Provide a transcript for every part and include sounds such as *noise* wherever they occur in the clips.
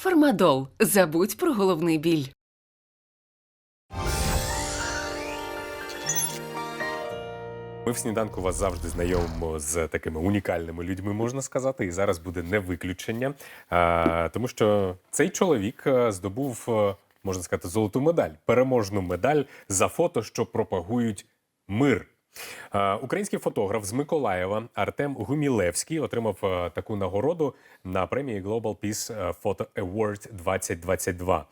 Фармадол. Забудь про головний біль. Ми в сніданку вас завжди знайомимо з такими унікальними людьми, можна сказати, і зараз буде не виключення, а, тому що цей чоловік е, здобув, е, можна сказати, золоту медаль, переможну медаль за фото, що пропагують мир. Е, Український фотограф з Миколаєва Артем Гумілевський отримав е, таку нагороду на премії Global Peace Photo Award 2022.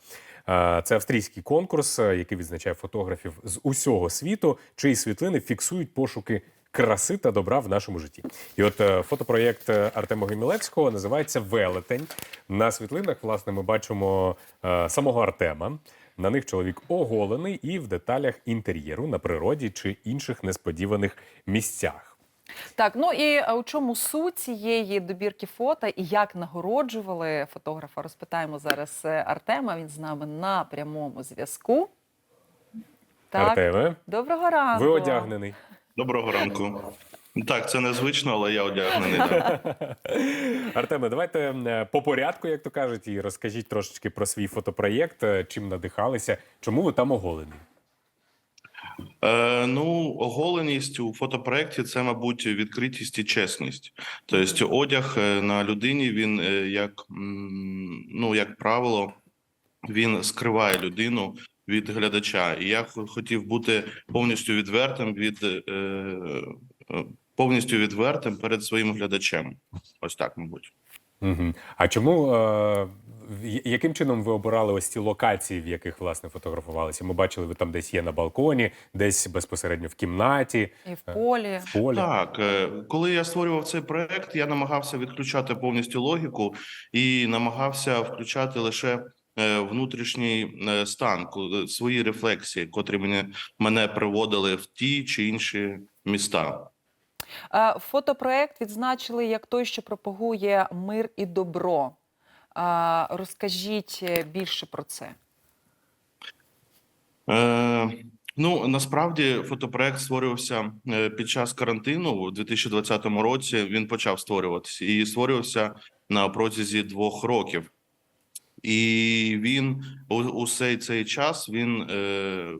Е, Це австрійський конкурс, е, який відзначає фотографів з усього світу, чиї світлини фіксують пошуки краси та добра в нашому житті. І от е, фотопроєкт е, Артема Гумілевського називається Велетень. На світлинах, власне, ми бачимо е, самого Артема. На них чоловік оголений і в деталях інтер'єру на природі чи інших несподіваних місцях. Так, ну і е, у чому суть цієї добірки фото і як нагороджували фотографа? Розпитаємо зараз е, Артема. Він з нами на прямому зв'язку. Так, Артеме, доброго ранку. ви одягнений. Доброго ранку. Так, це незвично, але я одягнений. *laughs* Артеме, давайте е, по порядку, як то кажуть, і розкажіть трошечки про свій фотопроєкт, е, чим надихалися, чому ви там оголені. Е, ну, оголеність у фотопроєкті це, мабуть, відкритість і чесність. Тобто, одяг е, на людині він як ну, як правило, він скриває людину від глядача. І я хотів бути повністю відвертим від е, повністю відвертим перед своїм глядачем. Ось так, мабуть. Угу. А чому е, яким чином ви обирали ось ці локації, в яких власне фотографувалися? Ми бачили, ви там десь є на балконі, десь безпосередньо в кімнаті, І в полі. в полі. Так, е, коли я створював цей проект, я намагався відключати повністю логіку і намагався включати лише е, внутрішній е, стан, свої рефлексії, котрі мене, мене приводили в ті чи інші міста. Е, Фотопроект відзначили як той, що пропагує мир і добро. Е, Розкажіть е, більше про це. Е, ну насправді фотопроект створювався під час карантину у 2020 році. Він почав створюватися і створювався на протязі двох років. І він у, усей цей час він е,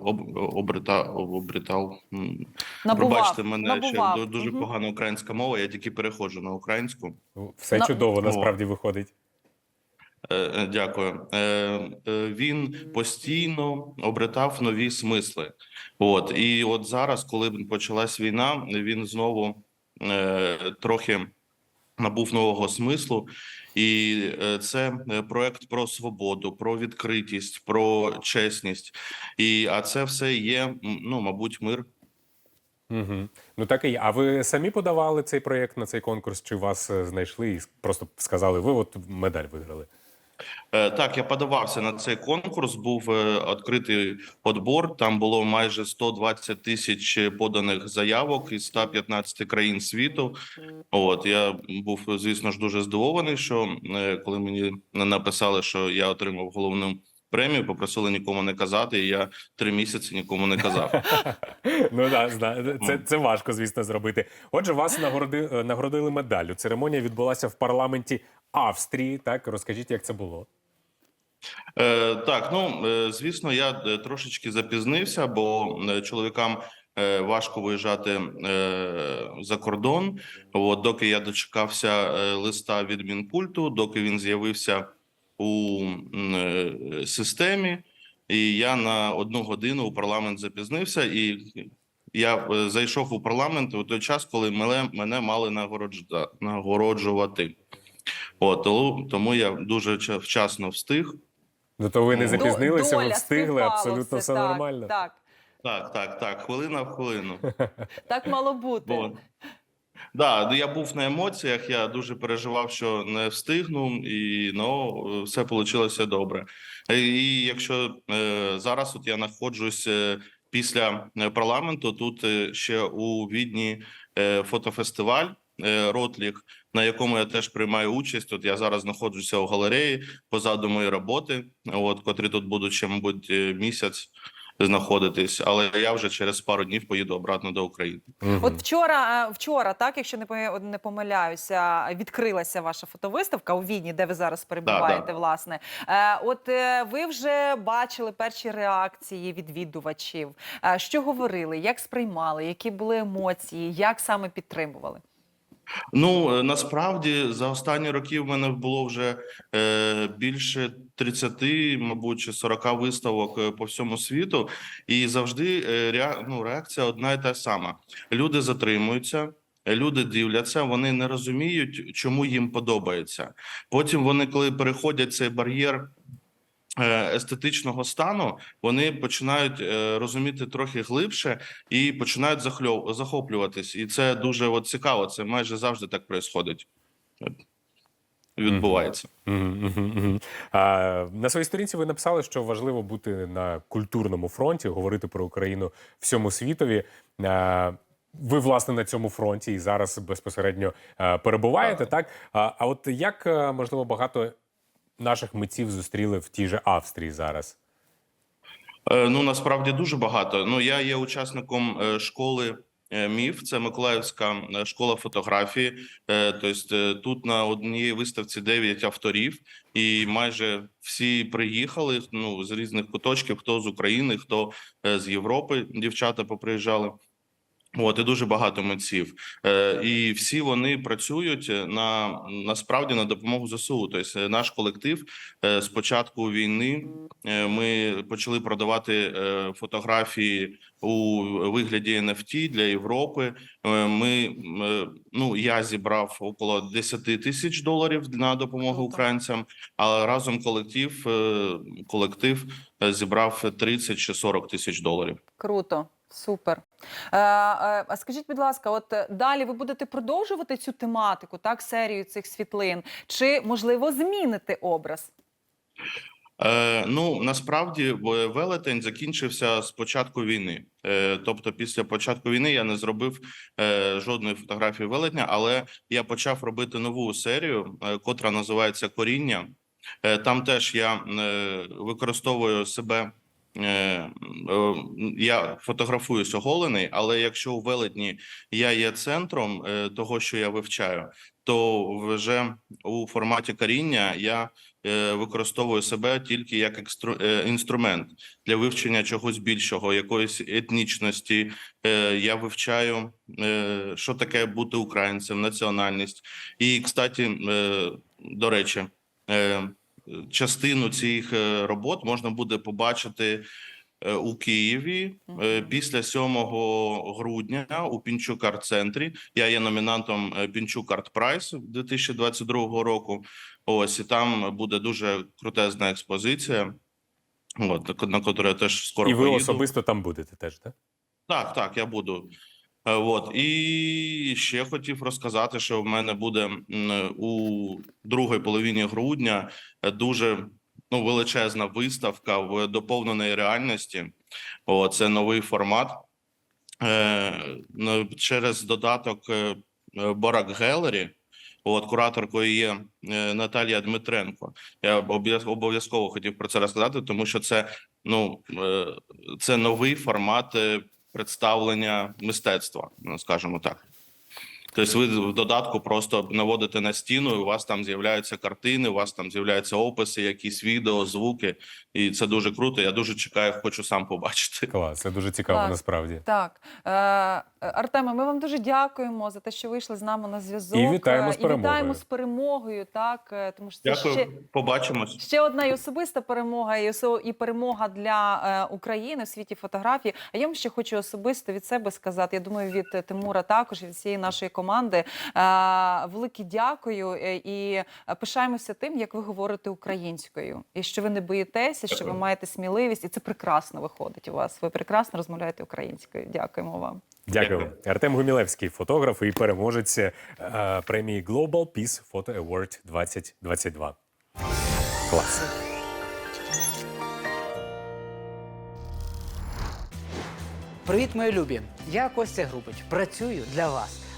об, обретав, обретав. Набував. Пробачте мене набував. ще ду- дуже Мгм. погана українська мова. Я тільки переходжу на українську. Ну, Все На- чудово О. насправді виходить. Е, е, Дякую. Е, е, Він постійно обретав нові смисли. От і от зараз, коли почалась війна, він знову е, трохи набув нового смислу, і е, це е, проект про свободу, про відкритість, про чесність. І а це все є ну, мабуть, мир. Угу. Ну так і є. А ви самі подавали цей проєкт на цей конкурс, чи вас е, знайшли і просто сказали, ви от медаль виграли? Е, Так, я подавався на цей конкурс. Був е, відкритий подбор. Там було майже 120 тисяч поданих заявок із 115 країн світу. От я був, звісно ж, дуже здивований, що е, коли мені написали, що я отримав головну премію, попросили нікому не казати. І я три місяці нікому не казав. *laughs* Ну да, це, це важко, звісно, зробити. Отже, вас нагороди, е, нагородили медаллю. Церемонія відбулася в парламенті Австрії. Так, розкажіть, як це було? Е, так, ну е, звісно, я е, трошечки запізнився, бо чоловікам важко виїжджати за кордон. От доки я дочекався листа від Мінкульту, доки він з'явився у е, системі, і я на одну годину у парламент запізнився, і я е, зайшов у парламент у той час, коли мене, мене мали нагороджувати. От тому, тому я дуже вчасно встиг. Ну то ви не запізнилися, ви встигли, абсолютно все так, нормально. Так, Так, так, так, хвилина в хвилину. так мало бути. Да, я був на емоціях. Я дуже переживав, що не встигну, і ну все вийшло добре. І якщо е, зараз от я знаходжусь е, після е, парламенту, тут е, ще у відні фотофестиваль. Ротлік, на якому я теж приймаю участь. От я зараз знаходжуся у галереї позаду моєї роботи, от котрі тут будуть ще, мабуть, місяць. Знаходитись. Але я вже через пару днів поїду обратно до України. От вчора, е, вчора, так, якщо не пом- не помиляюся, відкрилася ваша фотовиставка у Відні, де ви зараз перебуваєте, да. власне. Е, От е, ви вже бачили перші реакції відвідувачів. Що говорили, як сприймали, які були емоції, як саме підтримували? Ну е, насправді за останні роки в мене було вже е, більше 30, мабуть, чи 40 виставок е, по всьому світу, і завжди е, реа- ну, реакція одна і та сама: люди затримуються. Люди дивляться, вони не розуміють, чому їм подобається. Потім вони, коли переходять цей бар'єр естетичного стану, вони починають е, розуміти трохи глибше і починають захоплюватись. І це дуже от цікаво. Це майже завжди так відбувається. Відбувається. А, на своїй сторінці ви написали, що важливо бути на культурному фронті, говорити про Україну всьому світові. А, ви, власне, на цьому фронті і зараз безпосередньо перебуваєте, так? А, а от як, можливо, багато наших митців зустріли в тій же Австрії зараз? Е, Ну насправді дуже багато. Ну я є учасником е, школи. е, Міф це Миколаївська школа фотографії. Тобто тут на одній виставці 9 авторів, і майже всі приїхали. Ну з різних куточків, хто з України, хто з Європи. Дівчата поприїжджали. От і дуже багато митців, е, і всі вони працюють на насправді на допомогу ЗСУ. Тобто е, наш колектив е, з початку війни е, ми почали продавати е, фотографії у вигляді NFT для Європи. Е, Ми е, ну я зібрав около 10 тисяч доларів на допомогу українцям. А разом колектив е, колектив е, зібрав 30 чи 40 тисяч доларів. Круто, супер. Е, е, скажіть, будь ласка, от е, далі ви будете продовжувати цю тематику, так, серію цих світлин, чи можливо зміните образ? Е, ну насправді велетень закінчився з початку війни. Е, тобто, після початку війни я не зробив е, жодної фотографії велетня, але я почав робити нову серію, е, котра називається Коріння. Е, там теж я е, використовую себе. Е, е, я фотографуюсь оголений, але якщо у велетні я є центром е, того, що я вивчаю, то вже у форматі коріння я використовую себе тільки як екстру, інструмент для вивчення чогось більшого, якоїсь етнічності. Я вивчаю, що таке бути українцем, національність. І, кстати, до речі, частину цих е, робот можна буде побачити. е, У Києві е, після 7 грудня у Пінчук арт-центрі я є номінантом Пінчук Арт Прайс 2022 року. Ось і там буде дуже крутезна експозиція. От на яку я теж скоро і ви поїду. особисто там будете теж, так? Так, так, я буду. Е, От і ще хотів розказати, що в мене буде у другій половині грудня дуже ну величезна виставка в доповненої реальності. О, це новий формат. Е, через додаток е, е, Гелері. От кураторкою є Наталія Дмитренко. Я обов'яз- обов'язково хотів про це розказати, тому що це ну це новий формат представлення мистецтва, ну, скажімо так. Тобто, ви в додатку просто наводите на стіну, і у вас там з'являються картини, у вас там з'являються описи, якісь відео, звуки, і це дуже круто. Я дуже чекаю, хочу сам побачити. Клас, це дуже цікаво Так. насправді. Так, е, Артеме, ми вам дуже дякуємо за те, що вийшли з нами на зв'язок. І вітаємо з Е, І вітаємо перемогою. з перемогою. Так, е, тому що це Дякую, ще побачимось. Ще одна і особиста перемога, і, і перемога для е, України в світі фотографії. А я вам ще хочу особисто від себе сказати. Я думаю, від Тимура також від всієї нашої команди. Е, велике дякую е, і пишаємося тим, як ви говорите українською, і що ви не боїтеся, що ви маєте сміливість, і це прекрасно виходить у вас. Ви прекрасно розмовляєте українською. Дякуємо вам. Дякую. Дякую. Артем Гумілевський, фотограф і переможець е, премії Global Peace Photo Award 2022. Клас. Привіт, мої любі! Я Костя Грубич. Працюю для вас.